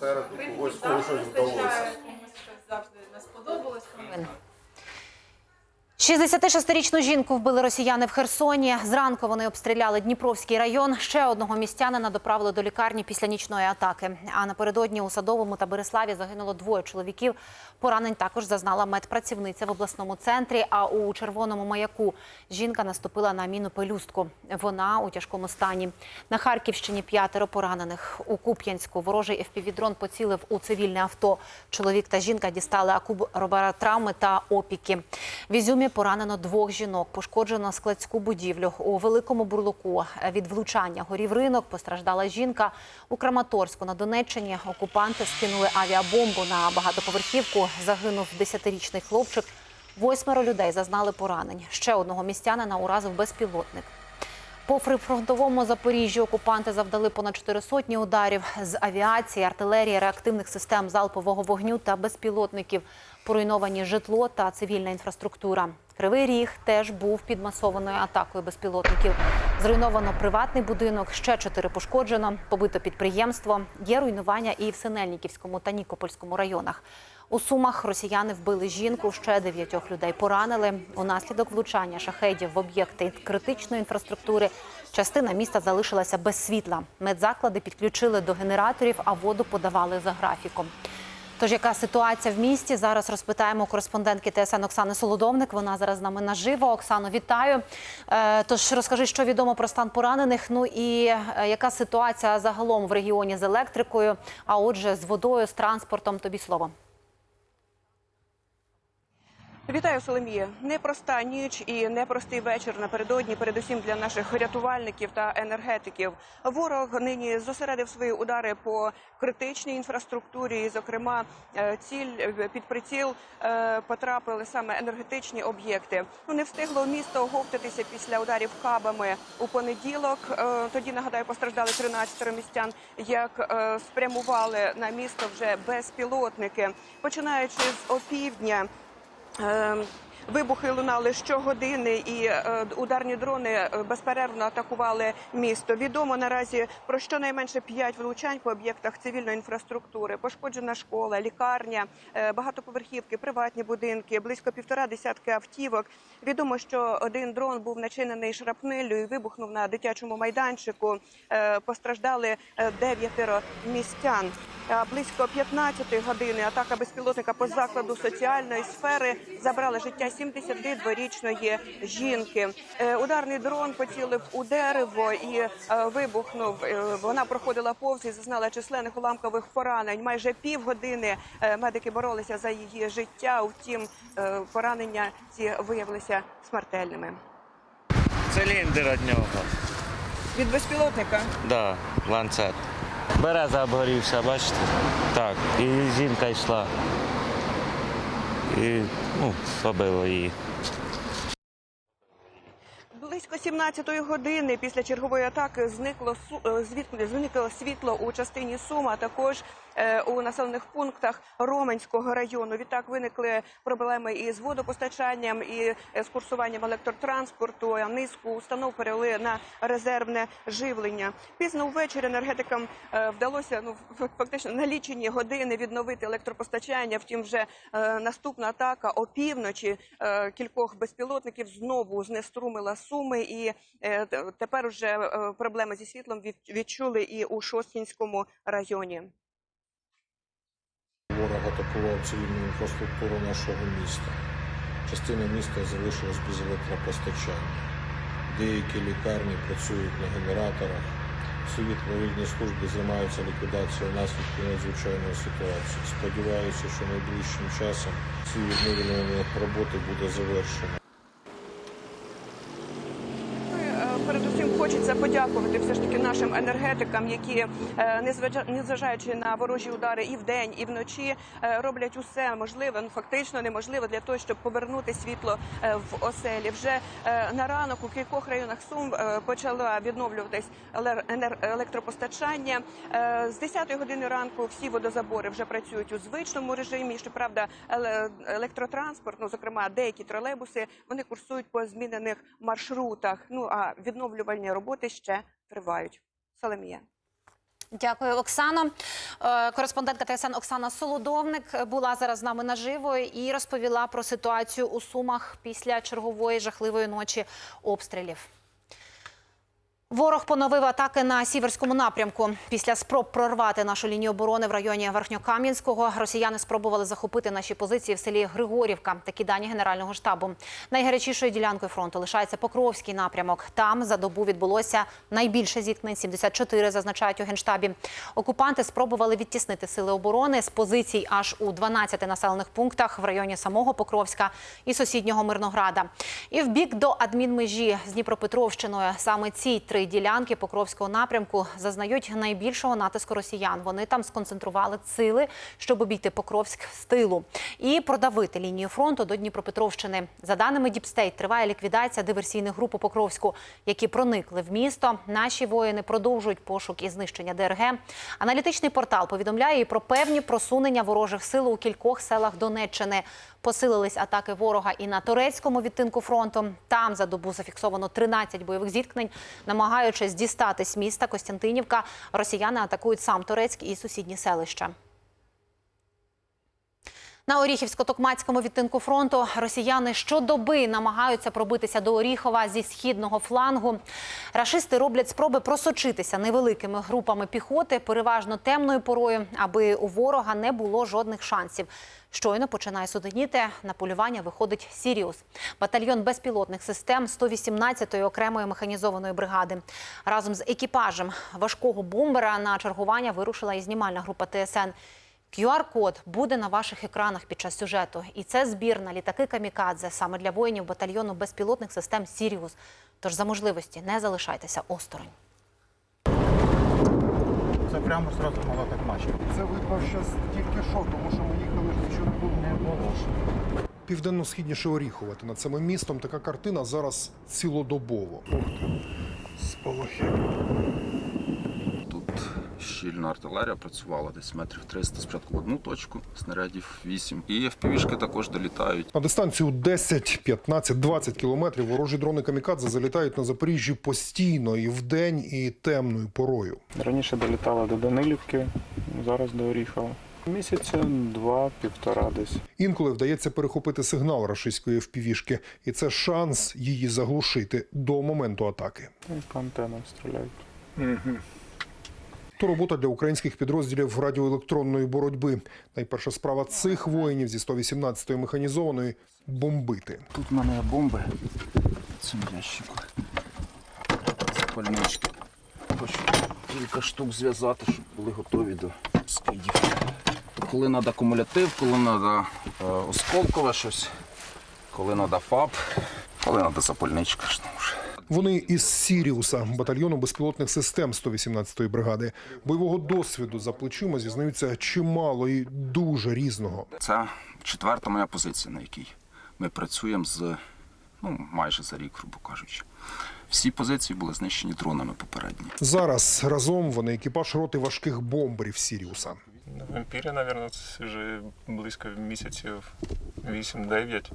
серед когось кого щось вдалося. 66-річну жінку вбили росіяни в Херсоні. Зранку вони обстріляли Дніпровський район. Ще одного містянина доправили до лікарні після нічної атаки. А напередодні у Садовому та Береславі загинуло двоє чоловіків. Поранень також зазнала медпрацівниця в обласному центрі. А у червоному маяку жінка наступила на міну пелюстку. Вона у тяжкому стані. На Харківщині п'ятеро поранених. У Куп'янську ворожий FPV-дрон поцілив у цивільне авто. Чоловік та жінка дістали акубаробаротравми та опіки. В Ізюмі поранено двох жінок. Пошкоджено складську будівлю. У Великому Бурлуку від влучання горів ринок. Постраждала жінка. У Краматорську на Донеччині окупанти скинули авіабомбу на багатоповерхівку. Загинув 10-річний хлопчик. Восьмеро людей зазнали поранень. Ще одного містянина уразив безпілотник. По прифронтовому Запоріжжі окупанти завдали понад чотири сотні ударів з авіації, артилерії, реактивних систем залпового вогню та безпілотників. Поруйновані житло та цивільна інфраструктура. Кривий ріг теж був під масованою атакою безпілотників. Зруйновано приватний будинок, ще чотири пошкоджено, побито підприємство. Є руйнування і в Синельниківському та Нікопольському районах. У Сумах росіяни вбили жінку, ще дев'ятьох людей поранили. Унаслідок влучання шахедів в об'єкти критичної інфраструктури частина міста залишилася без світла. Медзаклади підключили до генераторів, а воду подавали за графіком. Тож, яка ситуація в місті? Зараз розпитаємо кореспондентки ТСН Оксани Солодовник. Вона зараз з нами наживо. Оксано, вітаю. Е, Тож розкажи, що відомо про стан поранених. Ну і е, яка ситуація загалом в регіоні з електрикою, а отже, з водою, з транспортом. Тобі слово. Вітаю, Соломія. Непроста ніч і непростий вечір напередодні, передусім для наших рятувальників та енергетиків. Ворог нині зосередив свої удари по критичній інфраструктурі. І, зокрема, е, ціль е, під приціл е, потрапили саме енергетичні об'єкти. Ну не встигло місто оговтатися після ударів кабами у понеділок. Тоді нагадаю, постраждали 13 містян, як спрямували на місто вже безпілотники, починаючи з опівдня. Um, Вибухи лунали щогодини, і е, ударні дрони е, безперервно атакували місто. Відомо наразі про щонайменше п'ять влучань по об'єктах цивільної інфраструктури. Пошкоджена школа, лікарня, е, багатоповерхівки, приватні будинки, близько півтора десятки автівок. Відомо, що один дрон був начинений шрапнеллю і вибухнув на дитячому майданчику. Постраждали дев'ятеро містян. Близько 15 години атака безпілотника по закладу соціальної сфери забрала життя 72-річної жінки. Е, Ударний дрон поцілив у дерево і е, вибухнув. Е, Вона проходила повз і зазнала численних уламкових поранень. Майже півгодини медики боролися за її життя. Втім, поранення ці виявилися смертельними. Циліндр від нього. Від безпілотника Да, ланцет. Береза обгорівся, бачите? Так. І жінка йшла. І ну, побило її. Близько 17-ї години після чергової атаки зникло е, зникло світло у частині Сума, а також у населених пунктах Роменського району. Відтак виникли проблеми із водопостачанням і е, з курсуванням електротранспорту. Низку установ перевели на резервне живлення. Пізно ввечері енергетикам е, вдалося ну фактично на лічені години відновити електропостачання. Втім, вже е, наступна атака опівночі е, кількох безпілотників знову знеструмила суми, і е, тепер вже е, проблеми зі світлом від- відчули і у Шостінському районі. Атакував цивільну інфраструктуру нашого міста. Частина міста залишилась без електропостачання. Деякі лікарні працюють на генераторах. Всі відповідні служби займаються ліквідацією наслідків надзвичайної ситуації. Сподіваюся, що найближчим часом ці відновлювані роботи буде завершено. Е, хочеться подякувати все ж таки нашим енергетикам, які е, незважа- незважаючи на ворожі удари і вдень, і вночі е, роблять усе можливе, ну фактично неможливе для того, щоб повернути світло е, в оселі. Вже на ранок у кількох районах Сум почало відновлюватись електропостачання. З 10 години ранку всі водозабори вже працюють у звичному режимі. Щоправда, електротранспорт, ну зокрема деякі тролейбуси, вони курсують по змінених маршрутах. Ну а відновлювальні роботи ще тривають. Соломія. Дякую, Оксано. Е, Кореспондентка ТСН Оксана Солодовник була зараз з нами наживо і розповіла про ситуацію у Сумах після чергової жахливої ночі обстрілів. Ворог поновив атаки на сіверському напрямку. Після спроб прорвати нашу лінію оборони в районі Верхньокам'янського росіяни спробували захопити наші позиції в селі Григорівка. Такі дані Генерального штабу. Найгарячішою ділянкою фронту лишається Покровський напрямок. Там за добу відбулося найбільше зіткнень 74, зазначають у генштабі. Окупанти спробували відтіснити сили оборони з позицій аж у 12 населених пунктах в районі самого Покровська і сусіднього Мирнограда. І в бік до адмінмежі з Дніпропетровщиною саме ці три ділянки Покровського напрямку зазнають найбільшого натиску росіян. Вони там сконцентрували сили, щоб обійти Покровськ з тилу і продавити лінію фронту до Дніпропетровщини. За даними Діпстейт, триває ліквідація диверсійних груп у Покровську, які проникли в місто. Наші воїни продовжують пошук і знищення ДРГ. Аналітичний портал повідомляє і про певні просунення ворожих сил у кількох селах Донеччини. Посилились атаки ворога і на турецькому відтинку фронту. Там за добу зафіксовано 13 бойових зіткнень. Намагаючись дістатись міста Костянтинівка, росіяни атакують сам Турецьк і сусідні селища. На Оріхівсько-Токмацькому відтинку фронту росіяни щодоби намагаються пробитися до Оріхова зі східного флангу. Рашисти роблять спроби просочитися невеликими групами піхоти, переважно темною порою, аби у ворога не було жодних шансів. Щойно починає суденіти. На полювання виходить Сіріус, батальйон безпілотних систем 118-ї окремої механізованої бригади. Разом з екіпажем важкого бомбера на чергування вирушила і знімальна група ТСН. QR-код буде на ваших екранах під час сюжету. І це збір на літаки Камікадзе саме для воїнів батальйону безпілотних систем Сіріус. Тож за можливості не залишайтеся осторонь. Це прямо зразу мала так матч. Це видно зараз тільки що, тому що ми їхали ж нічого не було. Південно-східніше Оріхова. Та над самим містом така картина зараз цілодобово. Сполохи. Щільна артилерія працювала десь метрів 300 спочатку в одну точку, снарядів 8. І FPV-шки також долітають. На дистанцію 10, 15, 20 кілометрів ворожі дрони камікадзе залітають на Запоріжжі постійно і вдень, і темною порою. Раніше долітала до Данилівки, зараз до Оріхова. Місяця два-півтора десь. Інколи вдається перехопити сигнал рашистської впівішки, і це шанс її заглушити до моменту атаки. І по антенам стріляють. То робота для українських підрозділів радіоелектронної боротьби. Найперша справа цих воїнів зі 118-ї механізованої бомбити. Тут в мене бомби цьому ящику. Запальнички. Хочу кілька штук зв'язати, щоб були готові до скидів. Коли треба кумулятив, коли треба осколкове щось, коли треба ФАП, коли треба запальничка. ж. Вони із Сіріуса, батальйону безпілотних систем 118-ї бригади. Бойового досвіду за плечима зізнаються чимало і дуже різного. Це четверта моя позиція, на якій ми працюємо з ну, майже за рік, грубо кажучи. Всі позиції були знищені дронами попередні. Зараз разом вони екіпаж роти важких бомберів Сіріуса. На вампірі, мабуть, це вже близько місяців 8-9.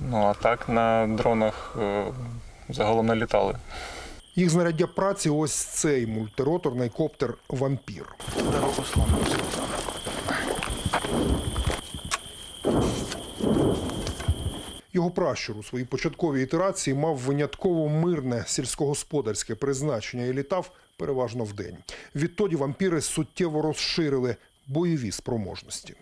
Ну, а так на дронах е, загалом не літали. Їх знаряддя праці ось цей мультироторний коптер Вампір. Його пращур у своїй початковій ітерації мав винятково мирне сільськогосподарське призначення і літав переважно вдень. Відтоді вампіри суттєво розширили бойові спроможності.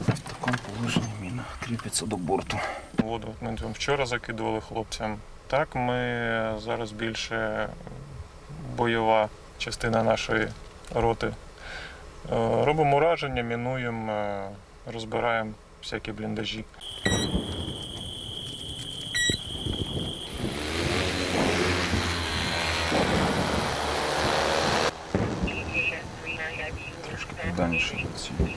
В такому положенні кріпиться до борту. Воду ми вчора закидували хлопцям. Так, ми зараз більше бойова частина нашої роти. Е, Робимо ураження, мінуємо, е, розбираємо всякі бліндажі. Трошки південніше від цієї.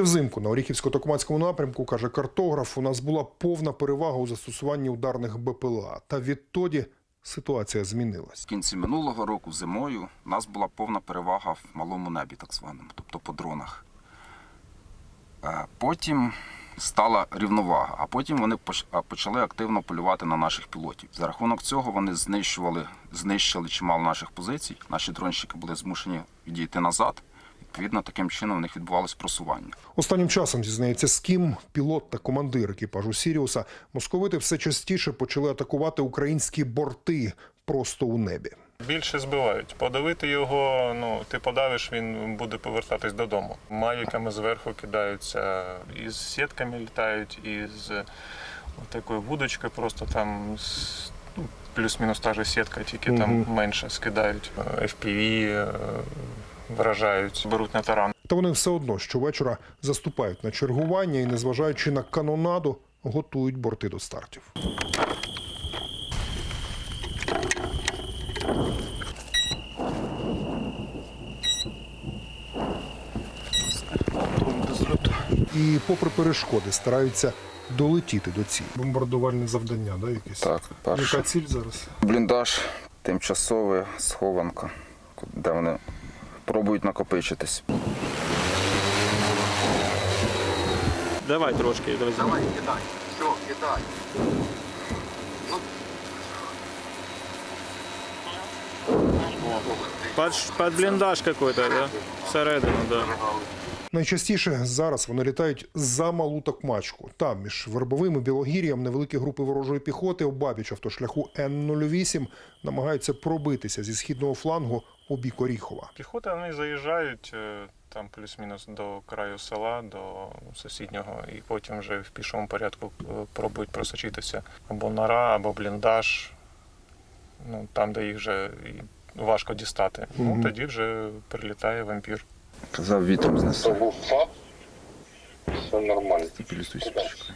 Ще взимку на Оріхівсько-Токмацькому напрямку, каже картограф, у нас була повна перевага у застосуванні ударних БПЛА. Та відтоді ситуація змінилась. В кінці минулого року зимою у нас була повна перевага в малому небі, так званому, тобто по дронах. Е, Потім стала рівновага. А потім вони почали активно полювати на наших пілотів. За рахунок цього вони знищували, знищили чимало наших позицій. Наші дронщики були змушені відійти назад. Відповідно, таким чином у них відбувалось просування. Останнім часом зізнається Скім, пілот та командир екіпажу Сіріуса, московити все частіше почали атакувати українські борти просто у небі. Більше збивають. Подавити його, ну ти подавиш, він буде повертатись додому. Мавіками зверху кидаються, із сітками літають, із такою вудочкою, просто там ну, плюс-мінус та же сітка, тільки там менше скидають. FPV е, вражають, беруть на таран. Та вони все одно щовечора заступають на чергування і, незважаючи на канонаду, готують борти до стартів. І, попри перешкоди, стараються долетіти до цілі. Бомбардувальне завдання, да, якесь? Так, перше. Яка ціль зараз? Бліндаж, тимчасова схованка, де вони пробують накопичитись. Давай трошки, давай. Давай, кидай. Все, кидай. Под, под бліндаж какой-то, да? Всередину, да. Найчастіше зараз вони літають за малу Токмачку. Там між вербовим і білогір'ям невеликі групи ворожої піхоти обабіч автошляху Н-08 намагаються пробитися зі східного флангу у бік Оріхова. Піхота вони заїжджають е, там плюс-мінус до краю села, до сусіднього, і потім вже в пішому порядку е, пробують просочитися або нора, або бліндаж, ну там, де їх вже важко дістати. Мгм. Ну тоді вже прилітає вампір. Казав, вітром знесе. був все нормально.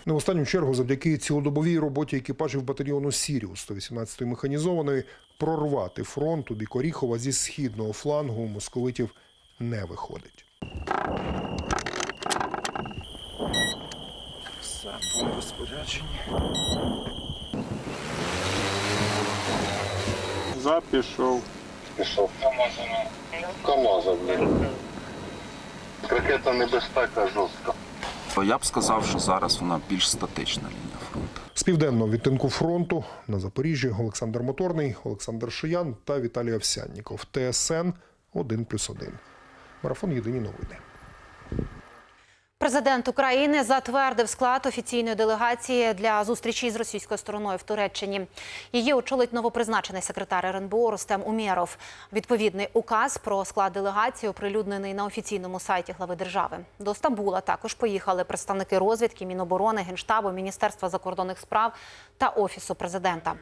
Не в останню чергу, завдяки цілодобовій роботі екіпажів батальйону Сіріус 118-ї механізованої прорвати фронт у бік Оріхова зі східного флангу у московитів не виходить. Все, бомби споряджені. Запішов. Пішов. Камаза. Камаза, блін. Ракета небезпека жорстка. Я б сказав, що зараз вона більш статична лінія фронту. З південного відтинку фронту на Запоріжжі Олександр Моторний, Олександр Шиян та Віталій Овсянніков. ТСН 1+,1. Марафон Єдині новини. Президент України затвердив склад офіційної делегації для зустрічі з російською стороною в Туреччині. Її очолить новопризначений секретар РНБО Рустем Умєров. Відповідний указ про склад делегації оприлюднений на офіційному сайті глави держави. До Стамбула також поїхали представники розвідки, Міноборони, Генштабу, Міністерства закордонних справ та офісу президента.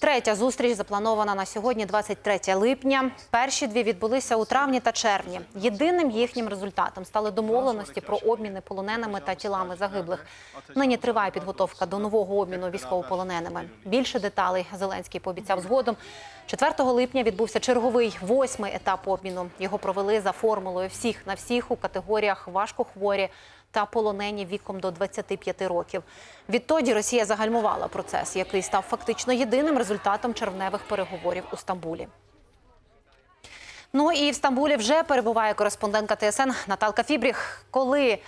Третя зустріч запланована на сьогодні, 23 липня. Перші дві відбулися у травні та червні. Єдиним їхнім результатом стали домовленості про обміни полоненими та тілами загиблих. Нині триває підготовка до нового обміну військовополоненими. Більше деталей Зеленський пообіцяв згодом. 4 липня відбувся черговий восьмий етап обміну. Його провели за формулою всіх на всіх у категоріях важкохворі та полонені віком до 25 років. Відтоді Росія загальмувала процес, який став фактично єдиним результатом червневих переговорів у Стамбулі. Ну і в Стамбулі вже перебуває кореспондентка ТСН Наталка Фібріх. Коли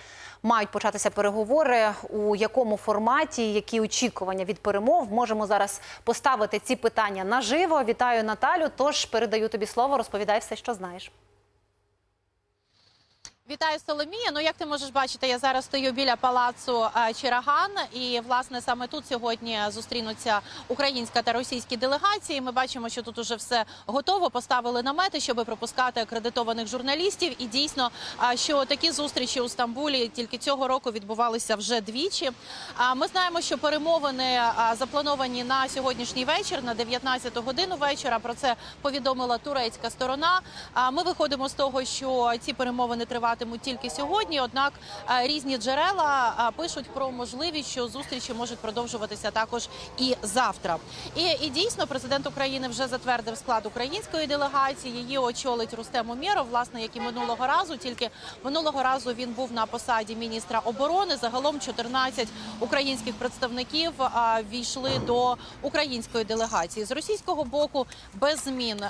мають початися переговори, у якому форматі, які очікування від перемов, можемо зараз поставити ці питання наживо. Вітаю Наталю. Тож передаю тобі слово. Розповідай все, що знаєш. Вітаю Соломія. Ну як ти можеш бачити, я зараз стою біля палацу е, Чираган, і власне саме тут сьогодні зустрінуться українська та російські делегації. Ми бачимо, що тут уже все готово. Поставили намети, щоб пропускати акредитованих журналістів. І дійсно, що такі зустрічі у Стамбулі тільки цього року відбувалися вже двічі. Ми знаємо, що перемовини заплановані на сьогоднішній вечір, на 19 годину вечора. Про це повідомила турецька сторона. Ми виходимо з того, що ці перемовини триватимуть тільки сьогодні. Однак е, різні джерела е, пишуть про можливість, що зустрічі можуть продовжуватися також і завтра. І, і дійсно, президент України вже затвердив склад української делегації. Її очолить Рустем Умєров, власне, як і минулого разу. Тільки минулого разу він був на посаді міністра оборони. Загалом 14 українських представників а, війшли до української делегації з російського боку. Без змін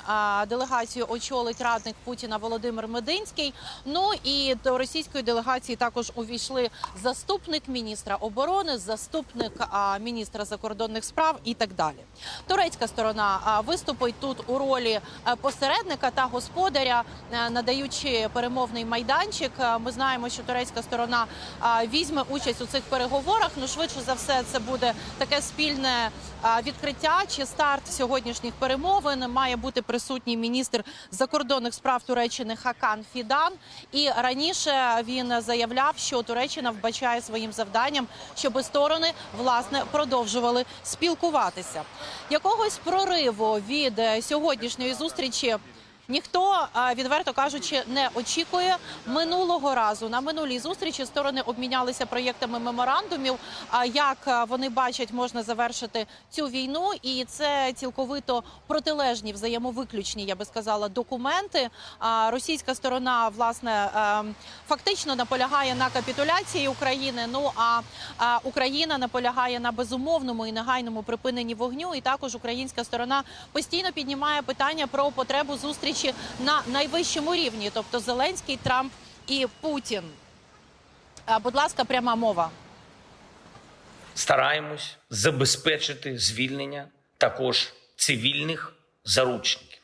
делегацію очолить радник Путіна Володимир Мединський. Ну і До російської делегації також увійшли заступник міністра оборони, заступник міністра закордонних справ і так далі. Турецька сторона виступить тут у ролі е, посередника та господаря, е, надаючи перемовний майданчик. Е, Ми знаємо, що турецька сторона візьме участь у цих переговорах. Ну швидше за все, це буде таке спільне відкриття чи старт сьогоднішніх перемовин. Має бути присутній міністр закордонних справ Туреччини Хакан Фідан. І раніше він заявляв, що Туреччина вбачає своїм завданням, щоб сторони власне продовжували спілкуватися. Якогось прориву від сьогоднішньої зустрічі. Ніхто відверто кажучи не очікує минулого разу. На минулій зустрічі сторони обмінялися проєктами меморандумів. Як вони бачать, можна завершити цю війну, і це цілковито протилежні, взаємовиключні, я би сказала, документи. Російська сторона власне фактично наполягає на капітуляції України. Ну а Україна наполягає на безумовному і негайному припиненні вогню. І також українська сторона постійно піднімає питання про потребу зустрічі на найвищому рівні, тобто Зеленський, Трамп і Путін. Будь ласка, пряма мова. стараємось забезпечити звільнення також цивільних заручників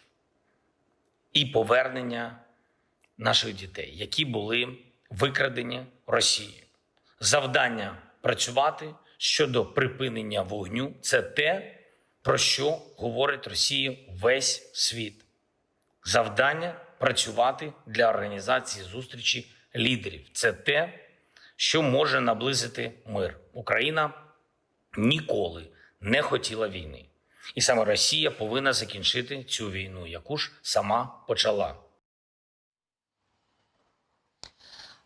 і повернення наших дітей, які були викрадені Росією. Завдання працювати щодо припинення вогню це те, про що говорить Росії весь світ. Завдання працювати для організації зустрічі лідерів. Це те, що може наблизити мир. Україна ніколи не хотіла війни. І саме Росія повинна закінчити цю війну, яку ж сама почала.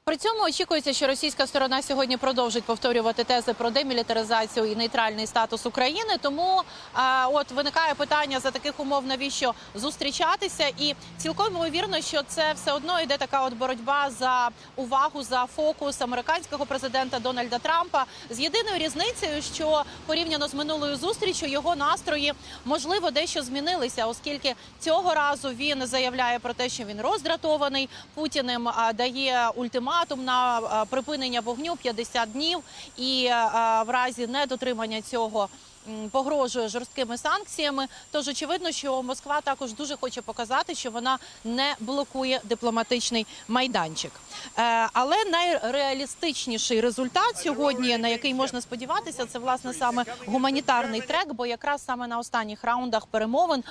При цьому очікується, що російська сторона сьогодні продовжить повторювати тези про демілітаризацію і нейтральний статус України. Тому а, от виникає питання за таких умов, навіщо зустрічатися, і цілком ймовірно, що це все одно йде така от боротьба за увагу за фокус американського президента Дональда Трампа. З єдиною різницею, що порівняно з минулою зустрічю його настрої можливо дещо змінилися, оскільки цього разу він заявляє про те, що він роздратований. Путіним, дає ультиматум на припинення вогню 50 днів, і в разі недотримання цього. Погрожує жорсткими санкціями, тож очевидно, що Москва також дуже хоче показати, що вона не блокує дипломатичний майданчик. Е, але найреалістичніший результат сьогодні, на який можна сподіватися, це власне саме гуманітарний трек. Бо якраз саме на останніх раундах перемовин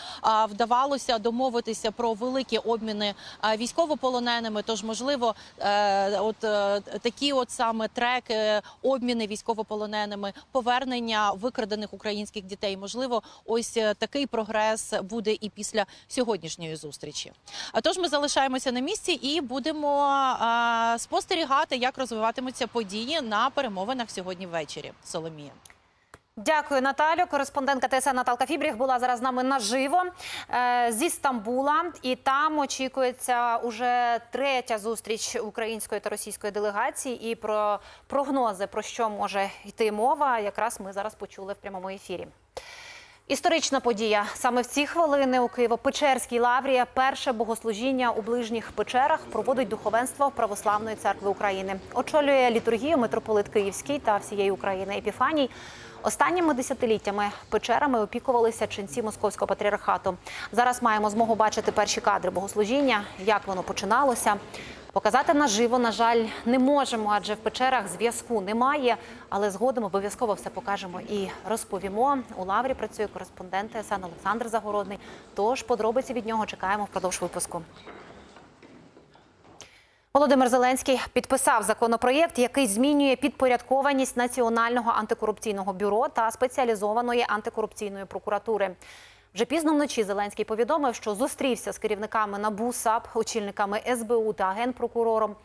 вдавалося домовитися про великі обміни військовополоненими. Тож, можливо, е, от е, такі, от саме треки, обміни військовополоненими, повернення викрадених українських дітей. Можливо, ось е, такий прогрес буде і після сьогоднішньої зустрічі. А тож ми залишаємося на місці і будемо а, спостерігати, як розвиватимуться події на перемовинах сьогодні ввечері. Соломія. Дякую, Наталю. Кореспондентка ТСН Наталка Фібріх була зараз з нами наживо е, зі Стамбула, і там очікується уже третя зустріч української та російської делегації. І про прогнози про що може йти мова, якраз ми зараз почули в прямому ефірі. Історична подія саме в ці хвилини у Києво-Печерській лаврі перше богослужіння у ближніх печерах проводить духовенство Православної церкви України. Очолює літургію митрополит Київський та всієї України Епіфаній. Останніми десятиліттями печерами опікувалися ченці московського патріархату. Зараз маємо змогу бачити перші кадри богослужіння, як воно починалося. Показати наживо, на жаль, не можемо, адже в печерах зв'язку немає. Але згодом обов'язково все покажемо і розповімо. У лаврі працює кореспондент ТСН Олександр Загородний. Тож подробиці від нього чекаємо впродовж випуску. Володимир Зеленський підписав законопроєкт, який змінює підпорядкованість Національного антикорупційного бюро та спеціалізованої антикорупційної прокуратури. Вже пізно вночі Зеленський повідомив, що зустрівся з керівниками НАБУ, САП, очільниками СБУ та генпрокурором.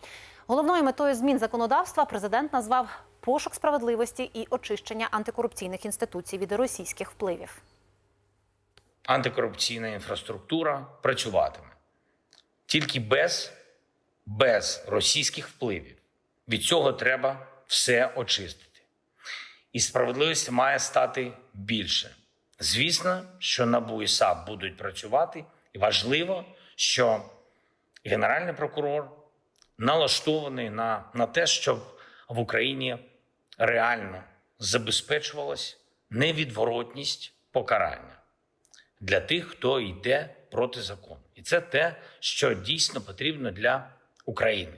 Головною метою змін законодавства президент назвав пошук справедливості і очищення антикорупційних інституцій від російських впливів. Антикорупційна інфраструктура працюватиме тільки без, без російських впливів. Від цього треба все очистити. І справедливості має стати більше. Звісно, що НАБУ і САП будуть працювати, і важливо, що Генеральний прокурор налаштований на, на те, щоб в Україні реально забезпечувалась невідворотність покарання для тих, хто йде проти закону. І це те, що дійсно потрібно для України.